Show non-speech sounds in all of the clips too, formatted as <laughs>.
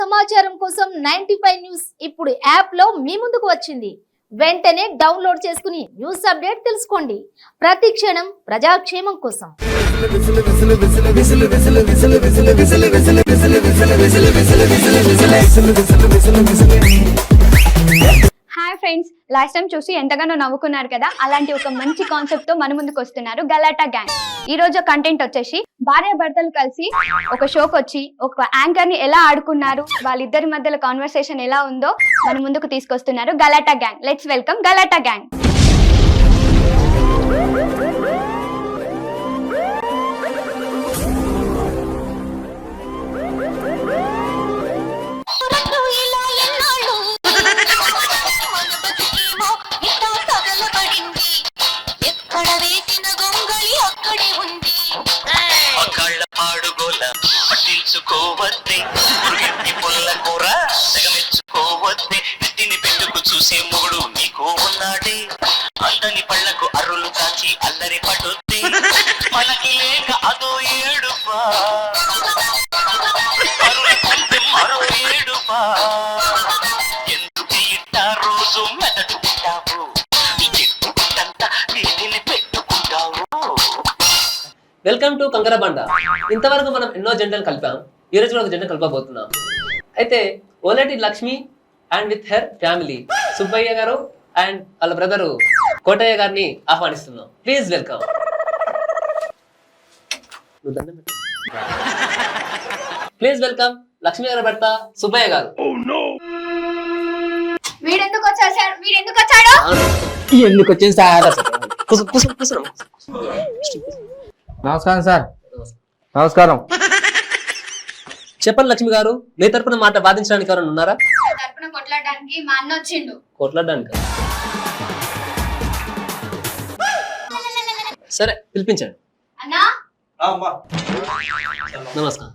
సమాచారం కోసం ninety news ఇప్పుడు యాప్లో మీ ముందుకు వచ్చింది. వెంటనే డౌన్లోడ్ చేసుకుని న్యూస్ అప్డేట్ తెలుసుకోండి. ప్రతి క్షణం ప్రజాక్షేమం కోసం. ఫ్రెండ్స్ లాస్ట్ టైం చూసి ఎంతగానో నవ్వుకున్నారు కదా అలాంటి ఒక మంచి కాన్సెప్ట్తో మన ముందుకు వస్తున్నారు గలాటా గ్యాంగ్ ఈ రోజు కంటెంట్ వచ్చేసి భార్య భర్తలు కలిసి ఒక షోకి వచ్చి ఒక యాంకర్ని ఎలా ఆడుకున్నారు వాళ్ళిద్దరి మధ్యలో కాన్వర్సేషన్ ఎలా ఉందో మన ముందుకు తీసుకొస్తున్నారు Galatta gang let's welcome Galatta gang రోజు మెదడుకుంటావు పెట్టుకుంటావు వెల్కమ్ టు కంకరబండ ఇంతవరకు మనం ఎన్నో జెండలు కలిపాం ఈ రోజు కూడా ఒక జెండ కలపబోతున్నాం. అయితే Oleti Lakshmi and with her family Subbaiah గారు అండ్ వాళ్ళ బ్రదరు కోటయ్య గారిని ఆహ్వానిస్తున్నాం. Please welcome please welcome Lakshmi గారు భర్త సుబ్బయ్య గారు. Oh, సార్ వచ్చాడు ఎందుకు వచ్చింది సార్. నమస్కారం సార్. నమస్కారం. చెప్పండి లక్ష్మి గారు మీ తరపున మాట వాదించడానికి ఎవరైనా ఉన్నారా? తరపున కొట్లాడడానికి మా అన్న వచ్చిండు. కొట్లాడడానికి? సరే పిలిపించండి. అన్నా? నమస్కారం.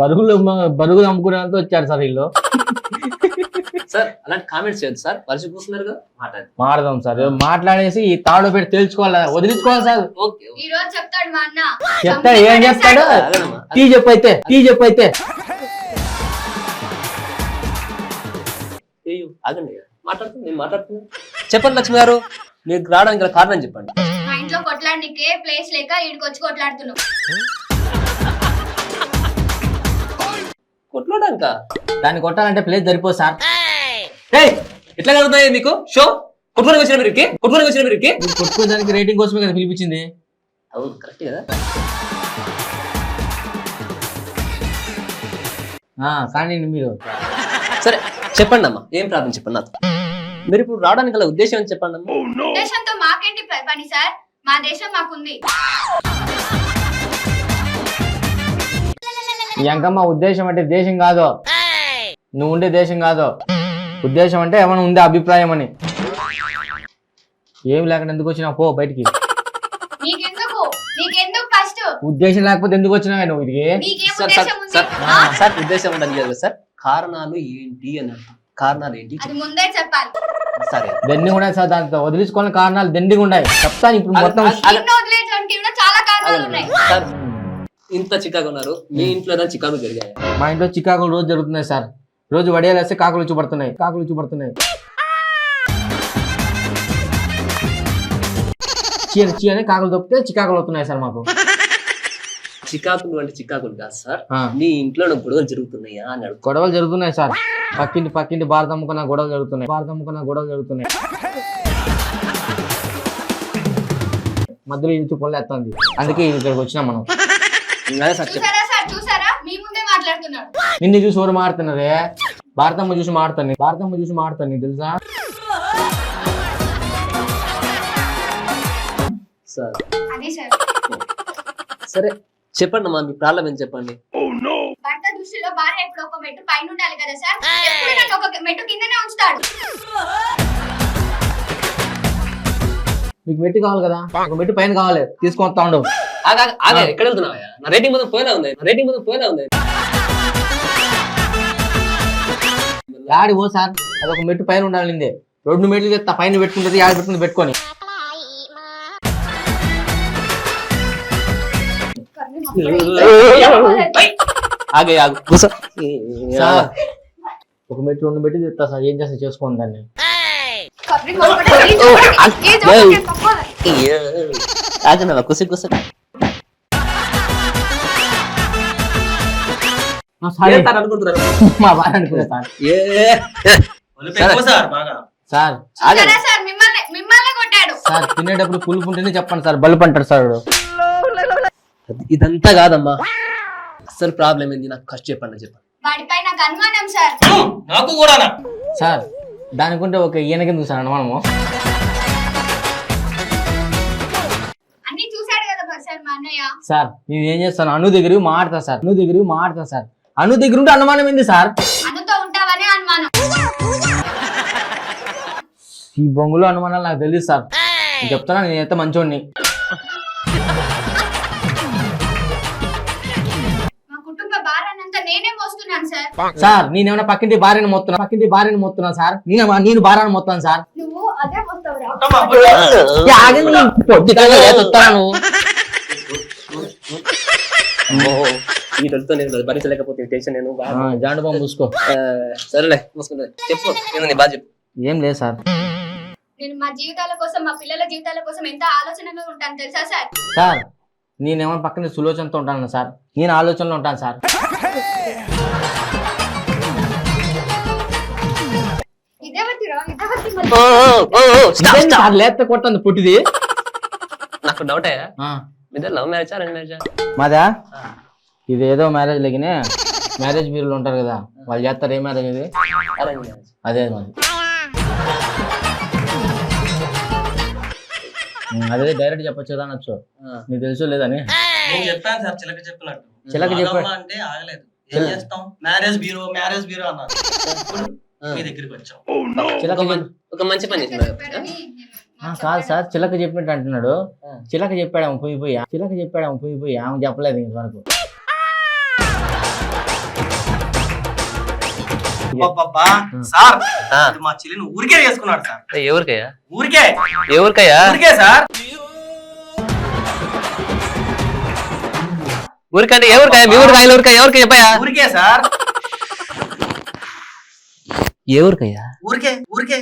బరుగులు బరుగులు అమ్ముకునే వాళ్ళతో వచ్చారు సార్ వీళ్ళు. సార్ అలాంటి కామెంట్స్ చేయొద్దు సార్. పరిచయం కూర్చున్నారు కదా మాట్లాడండి. మాట్లాడదాం సార్. మాట్లాడేసి ఈ తాడు పెట్టి తెలుసుకోవాలి? వదిలించుకోవాలి సార్? ఓకే ఈ రోజు చెప్తాడు మా అన్న. చెప్తా ఏం చెప్తాడు. టీ చెప్పు అయితే టీ చెప్పు అయితే. అయ్యో, ఆగండి మాట్లాడుతుంది నేను మాట్లాడుతున్నాను చెప్పండి లక్ష్మి గారు. మీకు రావడానికి గల కారణం చెప్పండి. మా ఇంట్లో కొట్లాడనికే ప్లేస్ లేక ఈడికి వచ్చి కొట్లాడుతున్నావు కొట్లాడాక దాన్ని కొట్టాలంటే ప్లేస్ సరిపోదు సార్. ఎట్లా కలుగుతాయి మీకు? షో కొట్టుకోనికి వచ్చిన మీరు కొట్టుకోనికి వచ్చిన మీరు కొట్టుకోవడానికి రేటింగ్ కోసమే కదా పిలిపించింది. అవును కరెక్ట్ కదా? ఆ, కానీ మీరు. సరే చెప్పండి అమ్మా ఏం ప్రాబ్లం చెప్పండి నాకు మీరు ఇప్పుడు రావడానికి గల ఉద్దేశం అని చెప్పండి అమ్మా? దేశంతో మాకేంటి పని సార్? మా దేశం మాకుంది. ఈ అంకమ్మ ఉద్దేశం అంటే దేశం కాదు. నువ్వు ఉండే దేశం కాదు. ఉద్దేశం అంటే ఏమైనా ఉందే అభిప్రాయం అని? ఏం లేకుండా ఎందుకు వచ్చినావు? పో బయటికి. నీకెందుకు? నీకెందుకు ఫస్ట్ ఉద్దేశం లేకపోతే ఎందుకు వచ్చినావు నువ్వు ఇది నీకేం సార్ సార్ ఉద్దేశం ఉంది? సార్ ఆ? సార్ ఉద్దేశం ఉండదు కదా సార్. కారణాలు ఏంటి అని. కారణాలు ఏంటి? అది ముందే చెప్పాలి. సరే. దండిగా ఉన్నాయి సార్ దాంతో వదిలించుకోవాలని కారణాలు దండిగా ఉన్నాయి. చెప్తాను ఇప్పుడు మొత్తం. అలా- అలా- నిన్ను వదిలేయడానికి కూడా చాలా కారణాలు ఉన్నాయి. సార్ ఇంత చికాకు ఉన్నారు మీ ఇంట్లో ఏదైనా చికాకు జరిగాయి? మా ఇంట్లో చికాకులు రోజు జరుగుతున్నాయి సార్. రోజు వడియాలు వేస్తే కాకులు వచ్చి పడుతున్నాయి కాకులు వచ్చి పడుతున్నాయి. చీర చీ అని కాకులు దొప్పితే చికాకులు వస్తున్నాయి సార్ మాకు. చికాకులు అంటే చికాకులు కాదు సార్. ఆ, మీ ఇంట్లో గొడవలు జరుగుతున్నాయా అని అడుగు. గొడవలు జరుగుతున్నాయి సార్. పక్కింటి పక్కింటి భారత అమ్ముకున్న గొడవలు జరుగుతున్నాయి. భారత అమ్ముకున్న గొడవలు జరుగుతున్నాయి. మధ్యలో ఇచ్చి పొల్లేస్తుంది అందుకే ఇక్కడికి వచ్చినాం మనం. అదే సార్ ముందే మాట్లాడుతున్నాడు. నిన్ను చూసి ఎవరు మాడుతున్నారే భారతమ్మ చూసి మాడుతాను భారతమ్మ చూసి మాడుతాను నీకు తెలుసా? సార్. అది సార్. సరే చెప్పండి అమ్మా మీ ప్రాబ్లం ఏం చెప్పండి. భర్త దృష్టిలో భార్య ఎప్పుడు ఒక మెట్టు పైన ఉండాలి కదా సార్? ఎప్పుడు నన్ను ఒక మెట్టు కిందనే ఉంచుతాడు. మీకు మెట్టు కావాలి కదా? ఒక మెట్టు పైన కావాలి. తీసుకొని వస్తా ఉండవు ఆగా ఆగా ఎక్కడ వెళ్తున్నావా నా రేటింగ్ మొత్తం పోయినా ఉంది. నా రేటింగ్ మొత్తం పోయినా ఉంది. యాడి ఓ సార్. అది ఒక మెట్టు పైన ఉండాలి రెండు మెట్లు చెప్తా పైన పెట్టుకుంటుంది యాడ పెట్టుకుంది పెట్టుకొని. కర్ణి ఏయ్! ఆగే ఆగు. కూసో. సార్ ఒక మెట్టు రెండు మెట్టు తెస్తా సార్. ఏం చేస్తా చేసుకోండి దాన్ని. ఆగనవా కూసి కూసో. సారీ. అనుకుంటున్నారు మా సార్. సరే. సార్ ఆగండి. సార్? మిమ్మల్ని మిమ్మల్ని కొట్టాడు. సార్ తినేటప్పుడు పులుపు ఉంటేనే చెప్పండి సార్ బల్బు అంటారు సార్ వాడు. ఇదంతా కాదమ్మా. అసలు ప్రాబ్లం ఏంది? నాకు ఖర్చు చెప్పండి చెప్పండి. వాడిపై నాకు అనుమానం సార్. నాకు కూడా సార్ దానికుంటే ఒక ఈయన కింద సార్ అనుమానము? అన్ని చూశాడు కదా సార్ మా అన్నయ్య. సార్ నేను ఏం చేస్తాను? అను దగ్గరికి మాడతా సార్. అను దగ్గరికి మాడతా సార్. అను దగ్గర ఉంటే అనుమానం ఏంది సార్? అనుతో ఉంటావనే అనుమానం. ఈ బొంగులో అనుమానాలు నాకు తెలియదు సార్. నేను చెప్తాను నేనైతే మంచోడిని. మా కుటుంబ భారాన్నంతా నేనే మోస్తున్నాను సార్. సార్ నేనేమైనా పక్కింటి భార్యను మొత్తున్నా? పక్కింటి భార్యను మొత్తున్నా సార్? నేను నేను భార్యను మొత్తాను సార్? నువ్వు అదే మోస్తావురా. ఏ, ఆగండి, పొద్దుగాలే లేచొస్తాను. వీటితో నేను భరించలేకపోతే టెన్షన్ నేను జాండు బాంబు మూసుకో. ఆ, సరేలే మూసుకుంటా. చెప్పు నేను నీ బాధ చెప్పు ఏం లేదు సార్. నేను మా జీవితాల కోసం మా పిల్లల జీవితాల కోసం ఎంత ఆలోచనగా ఉంటాను తెలుసా సార్? సార్ నేనేమో పక్కన సులోచనతో ఉంటాను సార్. నేను ఆలోచనలో ఉంటాను సార్. లేత కొట్టంది పుట్టిది? నాకు డౌట్. అయ్యా ఆ, మీద లవ్ మ్యారేజ్ అరేంజ్ మ్యారేజ్? మాదా? ఇది ఏదో మ్యారేజ్ లగినే మ్యారేజ్ బ్యూరోలు ఉంటారు కదా వాళ్ళు చేస్తారు ఏ మ్యారేజ్ ఇది? అదే మాది <laughs> అదే డైరెక్ట్ చెప్పొచ్చు కదా అనొచ్చు. నీకు తెలుసో లేదని చెప్పాను సార్ చిలక చెప్పినట్టు. చిలక అంటే ఆగలేదు. ఏం చేస్తాం? మ్యారేజ్ బ్యూరో మ్యారేజ్ బ్యూరో అన్నారు. మీ దగ్గరికి వచ్చాం. చిలక ఒక మంచి పని కాదు సార్ చిలక చెప్పినట్టు అంటున్నాడు. చిలక చెప్పాడు పోయి పోయి చిలక చెప్పాడు పోయి పోయి ఆమె చెప్పలేదు ఇంతవరకు. సార్. ఇది మా చెల్లిని ఊరికే చేసుకున్నాడు సార్. ఎవరికయ్యా? ఊరికే. ఎవరికయ్యా ఊరికే సార్. ఊరికంటే మీ ఊరికి ఎవరికి ఊరికే సార్. ఎవరికయ్యా ఊరికే ఊరికే.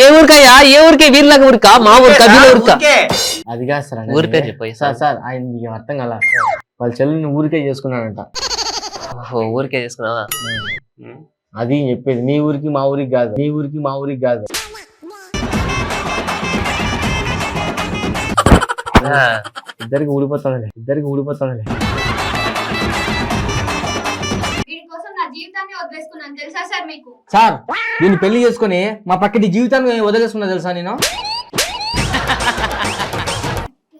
ఏ ఊరికయ్యా? ఏ ఊరికే? వీళ్ళకి ఊరికా? మా ఊరికా వీళ్ళ ఊరికా? అది కాదు సార్. ఊరి పేరు చెప్పు, సార్ సార్. ఆయన అర్థం కల? వాళ్ళ చెల్లిని ఊరికే చేసుకున్నాడంట. ఓహో ఊరికే చేసుకున్నావా. అది చెప్పేది. మీ ఊరికి మా ఊరికి కాదు. మీ ఊరికి మా ఊరికి కాదు. ఇద్దరికి ఊడిపోతానులే ఇద్దరికి ఊడిపోతానులే వీడి కోసం నా జీవితాన్ని వదిలేసుకున్నాను. తెలుసా సార్ మీకు? సార్ నేను పెళ్ళి చేసుకొని మా పక్కటి జీవితాన్ని వదిలేసుకున్నా తెలుసా నేను?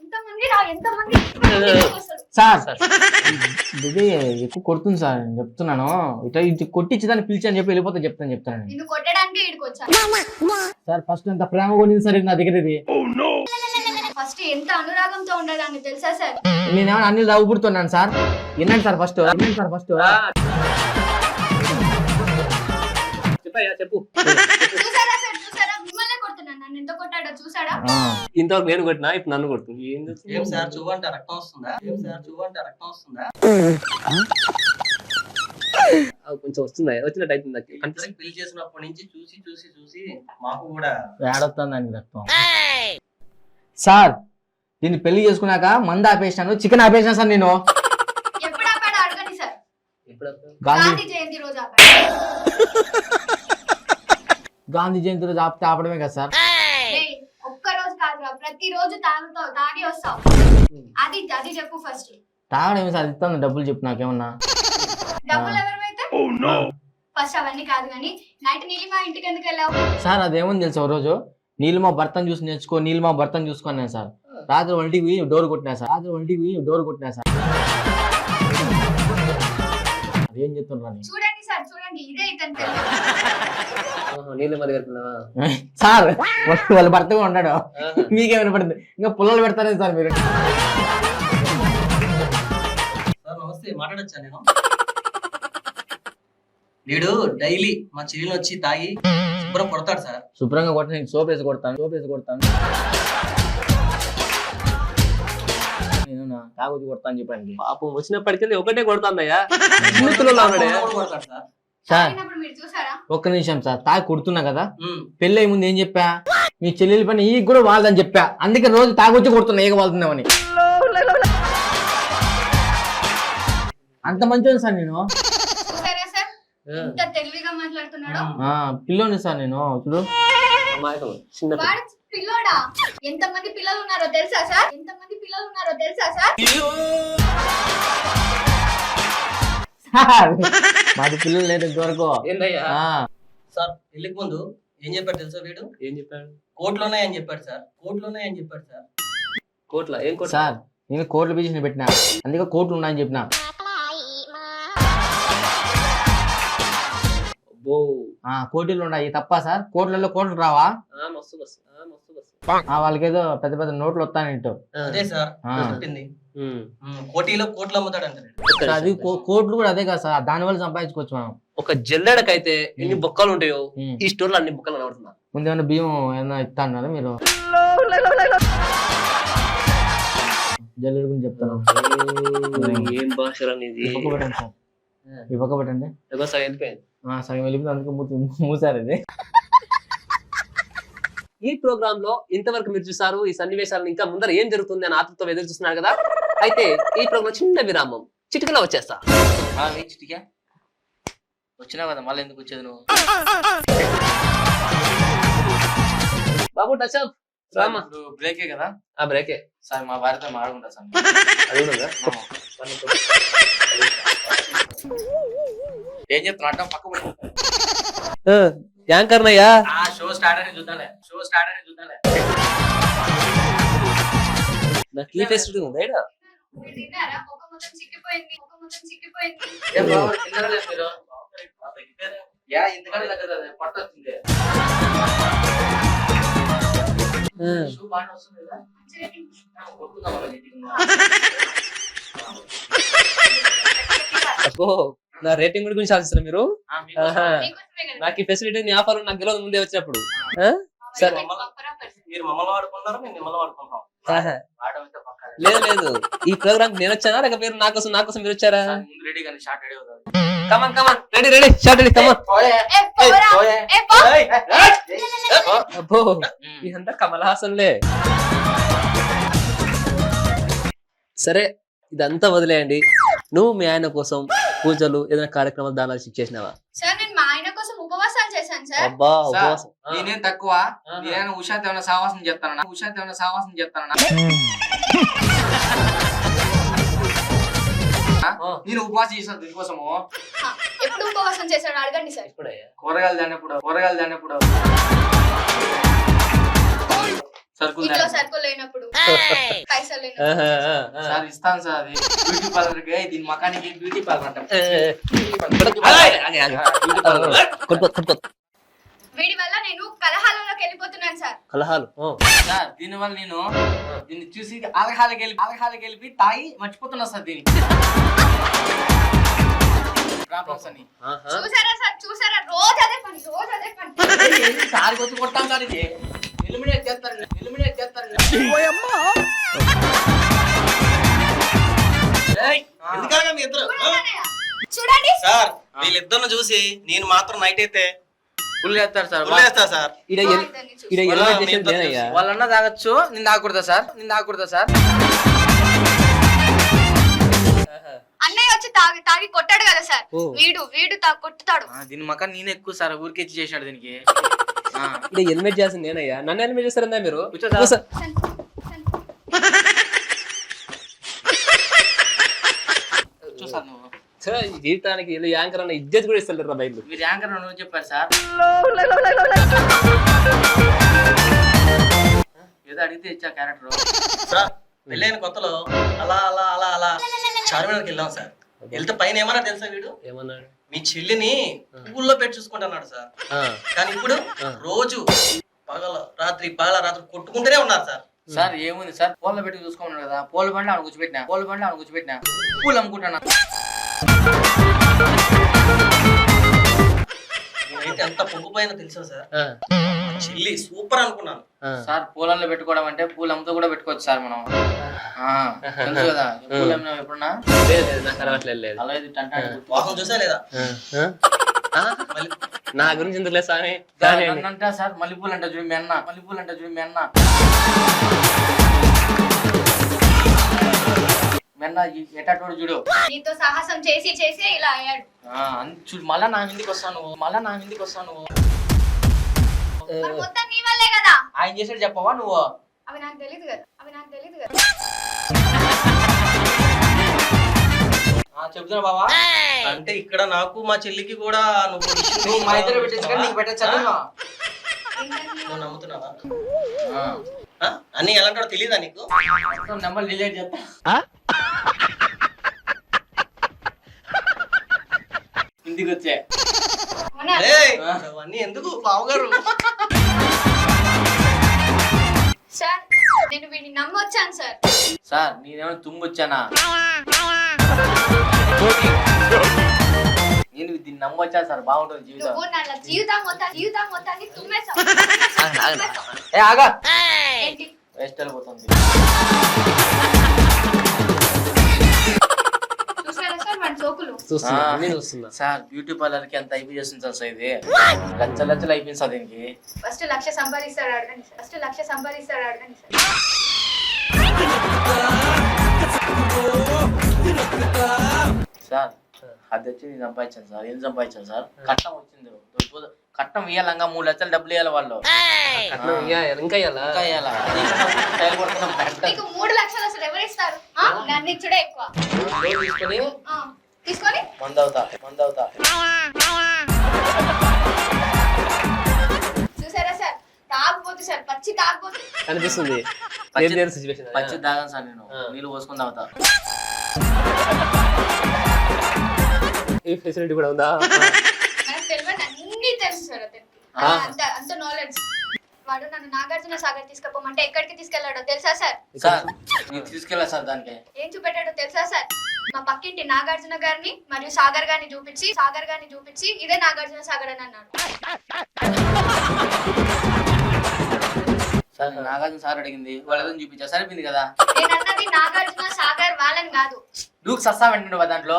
ఎంతమంది రా ఎంతమంది వస్తారు. సార్. ఇది ఎక్కువ కొడుతుంది సార్ నేను చెప్తున్నాను. ఇట్లా ఇది కొట్టించి దాన్ని పిలిచి అని చెప్పి వెళ్ళిపోతే చెప్తాను చెప్తాను నేను. నిన్ను కొట్టడానికి ఇక్కడికి వచ్చా సార్ ఫస్ట్ ఎంత ప్రేమ కొనింది సార్ ఇది నా దగ్గర ఇది. ఫస్ట్ ఎంత అనురాగంతో ఉండేదాన్ని తెలుసా సార్? నేనేమైనా అన్ని సార్? వినండి సార్ ఫస్ట్ వినండి సార్ ఫస్ట్. చెప్పయ్యా చెప్పు చూసారా సార్ చూసారా మిమ్మల్ని కొడుతున్నాను నన్ను ఎంత కొట్టాడో చూసాడా ఇంతవరకు నేను కొట్టినా? ఇప్పుడు నన్ను కొడుతుంది ఏం సార్ రక్తం వస్తుందా? ఏం సార్ రక్తం వస్తుందా? ఆ, కొంచెం వస్తుందా? వచ్చినట్టు అవుతుంది నాకు. పెళ్ళి చేసినప్పటి నుంచి చూసి చూసి చూసి మాకు కూడా ఏడొస్తుంది దానికి రక్తం. సార్ దీన్ని పెళ్ళి చేసుకున్నాక మంద ఆపేసినాను చికెన్ ఆపేసినా సార్ నేను ఎప్పుడు ఆపాడో అడగండి సార్? ఎప్పుడు అర్థం? గాంధీ గాంధీ జయంతి రోజు ఆపాడు. గాంధీ జయంతి రోజు ఆపితే ఆపడమే కదా సార్ ఏయ్, ఒక్క రోజు కాదురా ప్రతి రోజు తాగుతావు తాగి వస్తావు. అది అది చెప్పు ఫస్ట్ తాగడం ఏమి సార్? ఇస్తాను డబ్బులు చెప్పు నాకేమన్నా. డబ్బులు ఎవరివైతే? ఫస్ట్ అవన్నీ కాదు కానీ నైట్ నీలి మా ఇంటికి ఎందుకు వెళ్ళావు? సార్ అదేమని తెలుసు ఒక రోజు? నీళ్ళు మా భర్తను చూసి నేర్చుకో నీళ్ళు మా భర్తను చూసుకున్నాను సార్. రాత్రి ఒంటికి పోయి డోర్ కొట్టినా సార్. రాత్రి ఒంటికి పోయి డోర్ కొట్టినా సార్. అదేం చెప్తున్నారు చూడండి సార్ చూడండి ఇదే ఇతని నీళ్ళు మరి వెళ్తున్నావా సార్ వాళ్ళ- వాళ్ళ భర్త కూడా ఉన్నాడు మీకేమైనా పడుతుంది ఇంకా పుల్లలు పెడతారే సార్ మీరు? సార్ నమస్తే మాట్లాడొచ్చా నేను? వీడు డైలీ మా చెల్లిని వచ్చి తాగి శుభ్రం కొడతాడు సార్. శుభ్రంగా కొట్ట నేను సోప్ వేసి కొడతాను సోప్ వేసి కొడతాను. తాగొచ్చి కొడతా అని చెప్పండి పాపం వచ్చినప్పటికెళ్ళి ఒకటే కొడుతుందయ్యా. <laughs> సార్. సార్ తాగినప్పుడు మీరు చూసారా? ఒక్క నిమిషం సార్ తాగి కొడుతున్నా కదా. పెళ్ళి అయ్యే ముందు ఏం చెప్పా? మీ చెల్లెల పని ఈ కూడా వాళ్ళదని చెప్పా. అందుకే రోజు తాగొచ్చి కొడుతున్నా ఏక వాళ్తున్నామని అంత మంచిది సార్ నేను. ఆ. పిల్లోని సార్ నేను చూడు. అమాయకం చిన్న పిల్ల. వాడు పిల్లోడా? ఎంత మంది పిల్లలు ఉన్నారో తెలుసా సార్? ఎంత మంది పిల్లలు ఉన్నారో తెలుసా సార్? సార్. <laughs> మాది పిల్లలు లేదు ఇంతవరకు. ఏందయ్యా? ఆ, సార్ పెళ్ళికి ముందు ఏం చెప్పాడు తెలుసా వీడు? ఏం చెప్పాడు? కోర్టులోనే అని చెప్పాడు సార్. కోర్టులోనే అని చెప్పాడు సార్. కోట్ల? ఏం కోట్ల? సార్ నేను కోర్టుల బిజినెస్ పెట్టినా. అందుకే కోర్టులు ఉన్నాయని చెప్పిన. అబ్బో. ఆ కోర్టులు ఉన్నాయి. తప్ప సార్? కోర్టులలో కోర్టులు రావా? ఆ, మస్తు మస్తు. వాళ్ళకేదో పెద్ద పెద్ద నోట్లు వస్తానంటూ అదే సార్. చెప్పింది. కోటీలో కోట్లు అమ్ముతాడు అది నిమిషం. కో- కోర్టులు కూడా అదే కదా సార్ దాని వల్ల సంపాదించుకోవచ్చు మనం. ఒక జల్లెడకైతే ఎన్ని బొక్కలు ఉంటాయో. ఈ స్టోర్లో అన్ని బొక్కలు కనబడుతున్నా ముందు ఏమైనా బియ్యం ఏమైనా ఇస్తా అన్నారా మీరు? జల్లుడు గురించి చెప్తాను. ఏం భాష అనేది పెట్టండి సగం వెళ్ళిపోయింది ఆ, సగం వెళ్ళిపోయింది అందుకే మూసి మూసారు ఇది. ఈ ప్రోగ్రామ్లో ఇంతవరకు మీరు చూసారు ఈ సన్నివేశాలను ఇంకా ముందర ఏం జరుగుతుంది అని ఆతృతో ఎదురు చూస్తున్నారు కదా? అయితే ఈ ప్రోగ్రామ్ చిన్న విరామం. చిటికలో వచ్చేస్తా. చిటికా? వచ్చినావు కదా మళ్ళీ ఎందుకు వచ్చేది నువ్వు? బాబు టచ్ అప్ రామా. బ్రేకే కదా? ఆ బ్రేకే సార్ మా భార్యతో మాడుకుంటా సార్? ఏం చెప్తున్నా పక్క యాంకర్ నయ్యా ఆ షో స్టార్ట్ అని చూద్దాంలే. వస్తుంది కదా కొట్టుకుందాం వాళ్ళ ఇంటికి. అబ్బో నా రేటింగ్ గురించి ఆలోచిస్తారు మీరు. నాకు ఈ ఫెసిలిటీ నీ ఆఫర్ నాకు గెలవదు ముందే వచ్చినప్పుడు? సరే. మీరు మమ్మల్ని వాడుకున్నారు? మేము మిమ్మల్ని వాడుకుంటాం. లేదు లేదు. ఈ ప్రోగ్రామ్ నేను వచ్చానా లేక మీరు నా కోసం నా కోసం మీరు వచ్చారా రెడీ కానీ షార్ట్ రెడీ అవుతుంది. Come on come on ready ready. Short ready come on ఏ, పోరా. ఏ, పో. అబ్బో ఇదంతా కమల్ హాసన్లే. సరే ఇదంతా వదిలేయండి. నువ్వు మీ ఆయన కోసం పూజలు ఏదైనా కార్యక్రమాలు దానాలు చేసినావా సార్ నేను మా ఆయన కోసం ఉపవాసాలు చేశాను సార్ అబ్బా ఉపవాసం. నేనేం తక్కువ? నేను ఉషాత్ ఏమైనా సావాసం చెప్తానా ఉషాత్ ఏమైనా సావాసం చెప్తానా నేను ఉపవాసం చేసాను దీనికోసము. ఎప్పుడు ఉపవాసం చేశాడు? అడగండి సార్. కూరగాయలు దాన్నప్పుడు కూరగాయలు దాన్నప్పుడు సరుకులు. సరుకులు లేనప్పుడు. పైసలు లేనప్పుడు. సార్ ఇస్తాను సార్ అది. బ్యూటీ పార్లర్కి దీని మకానికి బ్యూటీ పార్లర్ అంటాం. వీడి వల్ల నేను కలహాలలోకి వెళ్ళిపోతున్నాను సార్. కలహాలు. సార్ దీని వల్ల నేను దీన్ని చూసి ఆలహాలకి వెళ్ళి ఆలహాలకి వెళ్ళి తాగి మర్చిపోతున్నా సార్ దీన్ని. ప్రాబ్లమ్స్ అని ఆహా. చూసారా సార్? చూసారా? రోజు అదే పని రోజు అదే పని. సార్ కొట్టాం సార్ ఇది? ఎలిమినేట్ చేస్తారు ఎలిమినేట్ చేస్తారు. ఏయ్. ఎందుకనగా మీ ఇద్దరు? చూడండి. చూడండి. సార్ వీళ్ళిద్దరిని చూసి నేను మాత్రం నైట్ అయితే ఫుల్ చేస్తారు సార్. వదిలేస్తా సార్. ఈడ ఎల్- వాళ్ళ చేసేది నేనయ్యా. వాళ్ళన్నా తాగొచ్చు. నేను తాగకూడదా సార్? నేను తాగకూడదా సార్? అన్నయ్య వచ్చి తాగి తాగి కొట్టాడు కదా సార్. ఓ. వీడు వీడు తా- కొట్టుతాడు. ఆ, దీని మక్క నేను ఎక్కువ సార్ ఊరికే ఇచ్చి చేశాడు దీనికి. ఆ, ఈడ ఎలిమినేట్ చేయాల్సింది నేనయ్యా నన్ను ఎలిమినేట్ చేస్తారన్నా మీరు? కూర్చో సార్. కూర్చో. కూర్చో సార్ నువ్వు ఛే, ఈ జీవితానికి వీళ్ళు యాంకర్ అన్న ఇజ్జత్ కూడా ఇస్తలేరు రా బయలు మీరు యాంకర్ నువ్వు చెప్పారు సార్? ఏదో అడిగితే ఇచ్చా క్యారెక్టర్. సార్ పెళ్ళైన కొత్తలో అలా అలా అలా అలా చార్మినార్కి వెళ్ళాం సార్. వెళ్తే పైన ఏమన్నా తెలుసా వీడు? ఏమన్నాడు? మీ చెల్లిని పువ్వుల్లో పెట్టి చూసుకుంటున్నాడు సార్. ఆ, కానీ ఇప్పుడు రోజు పగల రాత్రి పగల రాత్రి కొట్టుకుంటూనే ఉన్నారు సార్. సార్ ఏముంది సార్? పూల పెట్టి చూసుకున్నాడు కదా. పూల బండి ఆమె కూర్చోబెట్టినా? పూల బండి ఆమె కూర్చోబెట్టినా? పూలు అమ్ముకుంటున్నా. నేనైతే ఎంత పొంగిపోయినా తెలుసా సార్? చెల్లి సూపర్ అనుకున్నాను. సార్ పూలలో పెట్టుకోవడం అంటే పూలు అమ్ముతూ కూడా పెట్టుకోవచ్చు సార్ మనం. ఆ, తెలుసు కదా పూలు అమ్మినాం ఎప్పుడన్నా? లేదు లేదు నాకు అలవాట్లేదు లేదు అలా ఇది టంటా చూసా లేదా? ఆ, ఆ? నా గురించి ఎందుకు లేదు స్వామి? సార్, కానీ నన్ను అంటా సార్ మల్లెపూలు అంట చూడు మీ అన్న మల్లెపూలు అంట చూడు మీ అన్న. ఎటాటోడు చూడు. నీతో సాహసం చేసి చేసి ఇలా అయ్యాడు. అన్- చూడు మళ్ళా నా ఇంటికి వస్తాను మళ్ళా నా ఇంటికి వస్తాను నువ్వు. మరి మొత్తం నీ వల్లే కదా? ఆయన చేసాడు చెప్పవా నువ్వు? అవి నాకు తెలియదు కదా. అవి నాకు తెలియదు కదా. ఆ, చెప్తున్నా బావా? అంటే ఇక్కడ నాకు మా చెల్లికి కూడా నువ్వు మా ఇద్దరు నీకు పెట్టచ్చు నువ్వు నమ్ముతున్నావా? ఎలాంటాడో తెలియదా నీకు? నెంబర్ డిలీట్ చేస్తా. ఇంటికి వచ్చే అవునా? ఏయ్, అవన్నీ ఎందుకు బావగారు? సార్ నేను వీడిని నమ్మొచ్చాను సార్. సార్ నేనేమో తుంగొచ్చానా నేను దీన్ని నమ్మొచ్చా సార్? బాగుంటుంది జీవితం. నువ్వు నా జీవితం మొత్తం జీవితం మొత్తాన్ని తుమ్మేసావు. ఏ ఆగా. ఏంటి? వేస్ట్ వెళ్ళిపోతుంది చూస్తున్నా సార్ బ్యూటీ పార్లర్కి ఎంత అయిపోయి చేస్తుంది సార్ ఇది? లచ్చ లచ్చలు అయిపోయింది సార్ దీనికి. ఫస్ట్ లక్ష సంపాదిస్తాడు అడగండి ఫస్ట్ లక్ష సంపాదిస్తాడు అడగండి సార్. సార్ అది వచ్చి నేను సంపాదించాను సార్. ఏం సంపాదించాను సార్? కట్నం వచ్చింది. కట్నం ఇయ్యాలంగా మూడు లక్షలు డబ్బులు ఇవ్వాలి వాళ్ళు. ఇంకా మూడు లక్షలు అసలు ఎవరు ఇస్తారు? ఆ? నన్ను ఇచ్చుడే ఎక్కువ. తీసుకొని? ఆ, తీసుకొని మందు అవుతా మందు అవుతా చూసారా సార్? తాగుపోతు సార్ పచ్చి తాగుపోతు అనిపిస్తుంది పచ్చి- తాగాను సార్ నేను. ఆ. నీళ్ళు పోసుకొని తాగుతా. ఈ ఫెసిలిటీ కూడా ఉందా? అన్ని తెలుసు సార్ అతనికి. ఆ. అంత అంత నాలెడ్జ్ వాడు నన్ను నాగార్జున సాగర్ తీసుకుపోమంటే ఎక్కడికి తీసుకెళ్ళాడో తెలుసా సార్? సార్ నేను తీసుకెళ్ళా సార్ దానికి. ఏం చూపెట్టాడో తెలుసా సార్? మా పక్కింటి నాగార్జున గారిని మరియు సాగర్ గారిని చూపించి సాగర్ గారిని చూపించి ఇదే నాగార్జున సాగర్ అని అన్నాడు. సార్ నాగార్జున సార్ అడిగింది వాళ్ళని చూపించా సరిపోయింది కదా? నేను అన్నది నాగార్జున సాగర్ వాళ్ళని కాదు. నువ్వు సస్తా వెంటనే దాంట్లో?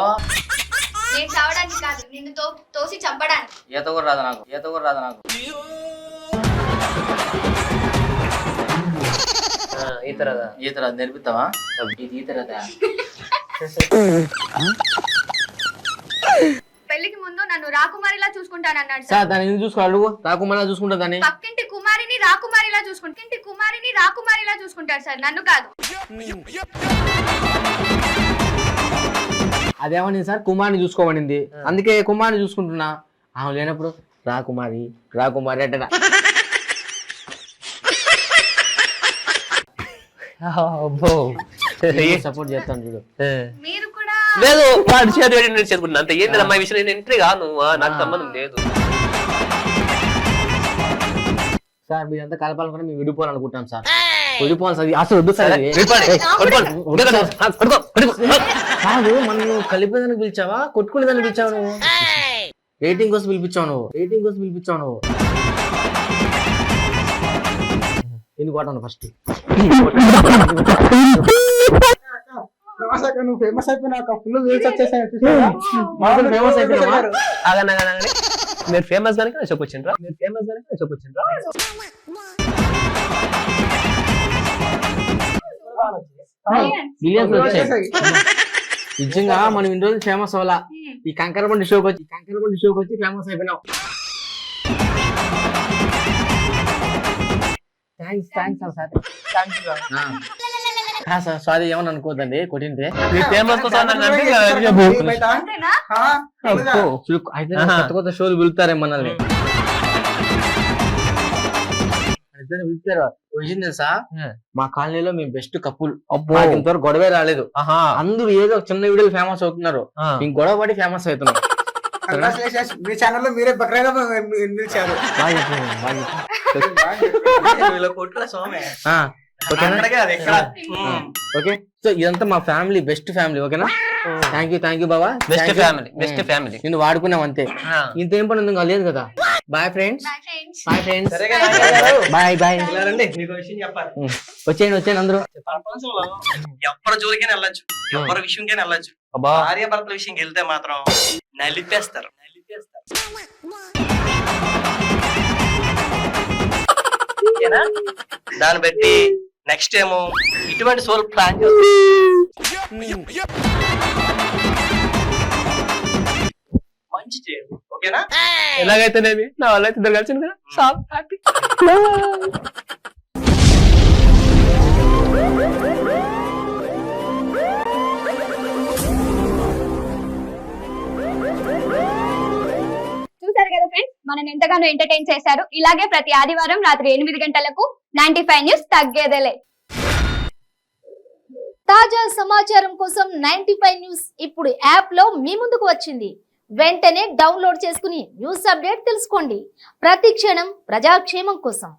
నేను చావడానికి కాదు నిన్ను తో తోసి చంపడానికి. ఈత కూడా రాదు నాకు ఈత కూడా రాదు నాకు. ఆ, ఈ తర్వాత ఈత రాదు నేర్పిస్తావా? ఈత రాదా? <laughs> పెళ్ళికి ముందు నన్ను రాకుమారిలా చూసుకుంటానన్నాడు సార్ సార్. దాన్ని ఎందుకు చూసుకో అడుగు? రాకుమన్నా చూసుకుంటా దాన్ని? పక్కింటి కుమారిని రాకుమారిలా చూసుకుంటా ఇంటి కుమారిని రాకుమారిలా చూసుకుంటాడు సార్ నన్ను కాదు. అదేమని సార్? కుమార్ని చూసుకోమనింది. అందుకే కుమార్ని చూసుకుంటున్నా. ఆమె లేనప్పుడు రా కుమారి రా కుమారి అంటే అబ్బో. సపోర్ట్ చేస్తాను చూడు. మీరు కూడా లేదు వాడు చేతి చేసుకుంటున్నా. అంతే. ఏంటి అమ్మాయి విషయం? నేను ఎంట్రీ కాను. నాకు సంబంధం లేదు. సార్ మీరంతా కలపాలనుకుని మేము విడిపోవాలనుకుంటాం సార్. విడిపోవాలి సార్. అసలు వద్దు సార్. కాదు మనం నువ్వు కలిపేదానికి పిలిచావా? కొట్టుకునేదానికి పిలిచావు నువ్వు? రేటింగ్ కోసం పిలిపించావు నువ్వు. రేటింగ్ కోసం పిలిపించావు నువ్వు. ఎన్ని కొట్టాను ఫస్ట్ నువ్వు ఫేమస్ అయిపోయినాక ఫుల్ వ్యూస్ వచ్చేసాయి చూసావా? ఫేమస్ అయిపోయినావా? ఆగండి, ఆగండి, ఆగండి. మీరు ఫేమస్ కనుక చెప్పొచ్చిండ్రా? మీరు ఫేమస్ కనుక నేను చెప్పొచ్చిండ్రా? మిలియన్స్ వచ్చాయి. వచ్చేసాయి. నిజంగా మనం ఇన్ని రోజులు ఫేమస్ అవ్వాలా? ఈ కంకరబండి షోకి వచ్చి కంకరబండి షోకి వచ్చి famous అయిపోయినావు thanks thanks sir sir sorry ఏమని అనుకోదండి కొట్టింటే. కొత్త కొత్త షోలు పిలుతారే మనల్ని. పిలుస్తారు విషయం తెలుసా. మా కాలనీలో మేము బెస్ట్ కపుల్ అబ్బో. మాకు ఇంతవరకు గొడవే రాలేదు. అందరూ ఏదో చిన్న వీడియోలు ఫేమస్ అవుతున్నారు. మేము గొడవ పడి ఫేమస్ అవుతున్నాం. <laughs> మీ ఛానల్లో మీరే బక్రాగా నిలిచారు. ఓకే. సో ఇదంతా మా ఫ్యామిలీ బెస్ట్ ఫ్యామిలీ ఓకేనా? థ్యాంక్ యూ థ్యాంక్ యూ బాబా బెస్ట్. Family best. ఫ్యామిలీ నిన్ను వాడుకున్నాం అంతే. ఇంత ఏం పని ఉంది ఇంకా లేదు కదా. Boy friends boy friends boy boy విషయం వచ్చేయండి వచ్చేయండి అందరూ. ఎవరి జోలికైనా వెళ్ళొచ్చు. ఎవరి విషయంకైనా వెళ్ళొచ్చు. అబ్బా. భార్య భర్తల విషయంకి వెళ్తే మాత్రం నలిపేస్తారు. నలిపేస్తారు. ఓకేనా? దాన్ని బట్టి నెక్స్ట్ ఏమో ఇటువంటి సోల్ ప్లాన్ మంచి చేయండి ఓకేనా? ఎలాగైతేనేమి నా వల్ల అయితే ఇద్దరు కలిసి కదా. చాలా హ్యాపీ. <laughs> చూసారు కదా ఫ్రెండ్స్ మనం ఎంతగానో ఎంటర్టైన్ చేశారు. ఇలాగే ప్రతి ఆదివారం రాత్రి ఎనిమిది గంటలకు నైన్టీ ఫైవ్ న్యూస్ తగ్గేదలే. తాజా సమాచారం కోసం నైన్టీ ఫైవ్ న్యూస్ ఇప్పుడు యాప్లో మీ ముందుకు వచ్చింది. వెంటనే డౌన్లోడ్ చేసుకుని న్యూస్ అప్డేట్ తెలుసుకోండి. ప్రతి క్షణం ప్రజాక్షేమం కోసం.